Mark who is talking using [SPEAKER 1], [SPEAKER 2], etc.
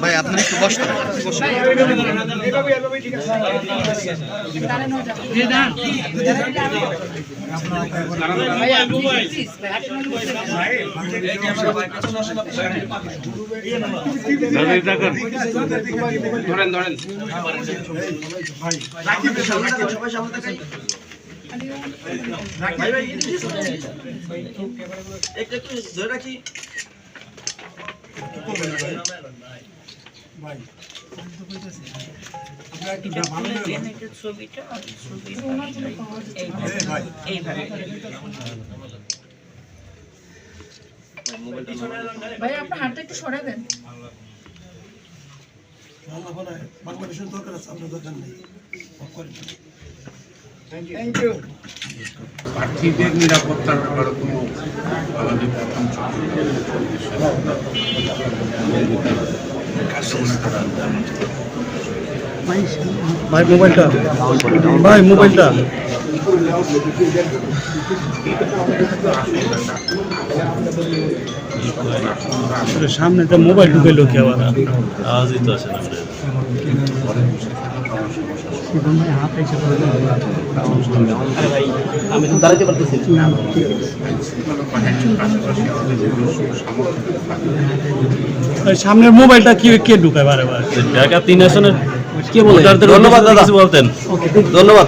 [SPEAKER 1] ভাই আপনি একটু বসতে
[SPEAKER 2] ধরেন ধরেন
[SPEAKER 3] এইভাবে
[SPEAKER 4] ভাই আপনার হাতটা একটু সরে দেন
[SPEAKER 5] বাংলাদেশের দরকার আছে আপনার দরকার নেই
[SPEAKER 2] প্রার্থীদের নিরাপত্তার ব্যাপারে কোনো আমাদের প্রথম
[SPEAKER 5] ভাই মোবাইলটা। ভাই মোবাইলটা। সামনে তো মোবাইল ঢুকেলো কে আবার
[SPEAKER 6] আওয়াজই তো আসে না
[SPEAKER 5] সামনের মোবাইলটা কি কে ঢুকায় বারে বারে?
[SPEAKER 6] ঢাকা তিন আসনের কে বলে? ধন্যবাদ দাদা। বলতেন। ধন্যবাদ।